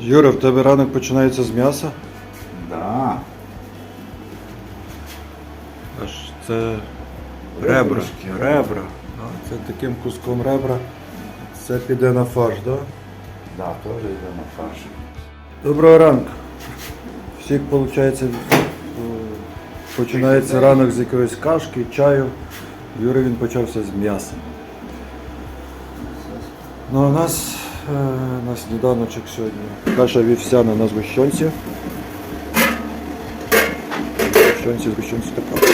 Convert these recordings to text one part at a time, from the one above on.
Юра, в тебе ранок починається з м'яса? Да. Аж це ребра. Ребра. Це таким куском ребра. Це піде на фарш, так? Да? Да, тоже йде на фарш. Доброго ранку. Всіх, виходить, починається ранок з якоїсь кашки, чаю. Юри він почався з м'яса. Ну, а у нас е, на сніданочок сьогодні. Каша вівсяна на згущенці. Згущенці, згущенці така.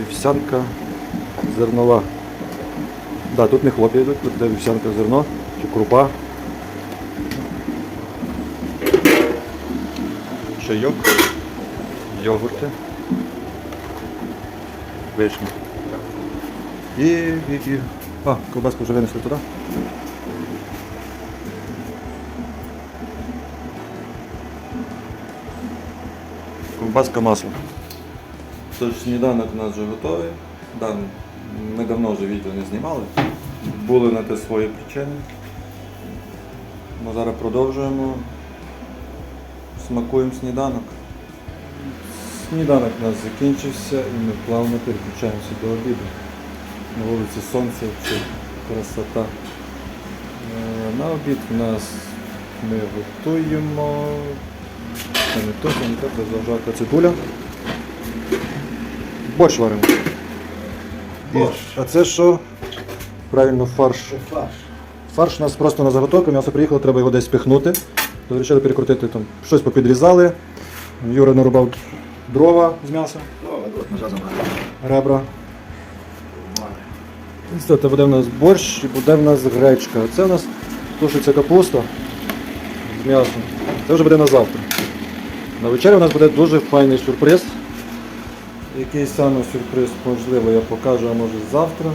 Вівсянка зернова. Да, тут не хлоп'я йдуть, тут йде вівсянка зерно чи крупа. Чайок, йогурти, вишні. І, і, і. А, ковбаску вже винесли туди. Ковбаска масло. Тож сніданок у нас вже готовий. Да, ми давно вже відео не знімали. Були на те свої причини. Ми зараз продовжуємо. Смакуємо сніданок. Сніданок у нас закінчився і ми плавно переключаємося до обіду. На вулиці сонце чи красота. Е, На обід у нас ми готуємо. Це не то, не то, це цибуля. Борщ варимо. Борщ. А це що? Правильно, фарш. Це фарш. Фарш у нас просто на заготовку, м'ясо приїхало, треба його десь пихнути. То Вирішили перекрутити там, щось попідрізали. Юра нарубав дрова з м'яса, ножа забрали. ребра. І Це буде в нас борщ і буде в нас гречка. Це в нас тушиться капуста з м'ясом. Це вже буде на завтра. На вечерю у нас буде дуже файний сюрприз. Який саме сюрприз, можливо, я покажу, а може завтра.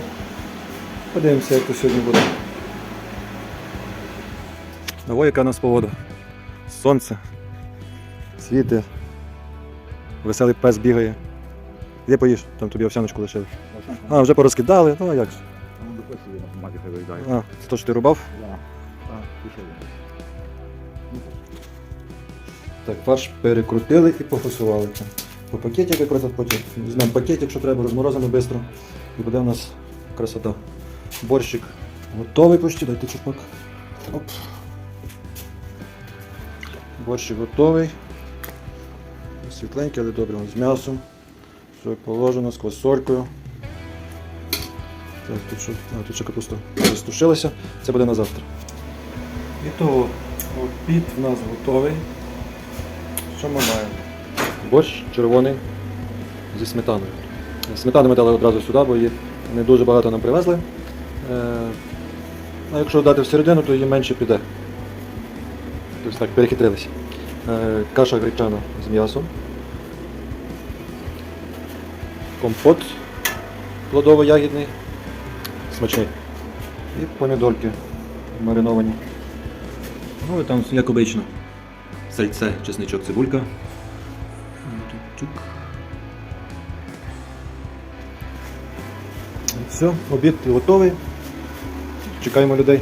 Подивимося, як то сьогодні буде. Ого, яка у нас погода. Сонце. Світи. Веселий пес бігає. Де поїш? Там тобі овсяночку лишили. А, вже порозкидали, ну а як же. Ну, до косі на помаді хай виїдає. А, це то, що ти рубав? Да. Так, пішов. Так, фарш перекрутили і пофасували. По пакетик якраз от потім. Візьмемо пакетик, якщо треба, розморозимо швидко. І буде в нас красота. Борщик готовий почти, дайте чупак. Оп. Борщик готовий. Світленький, але добре, з м'ясом. Все положено, з квасолькою. Так, тут що, а, тут ще капуста розтушилася. Це буде на завтра. І то обід в нас готовий. Що ми маємо? Борщ червоний зі сметаною. Сметану ми дали одразу сюди, бо її не дуже багато нам привезли. Е, а якщо дати всередину, то її менше піде. Тобто так, перехитрилися. Е, каша гречана з м'ясом. Компот плодово-ягідний. Смачний. І помідорки мариновані. Ну і там, як обично, сальце, чесничок, цибулька. Все, обід готовий. Чекаємо людей.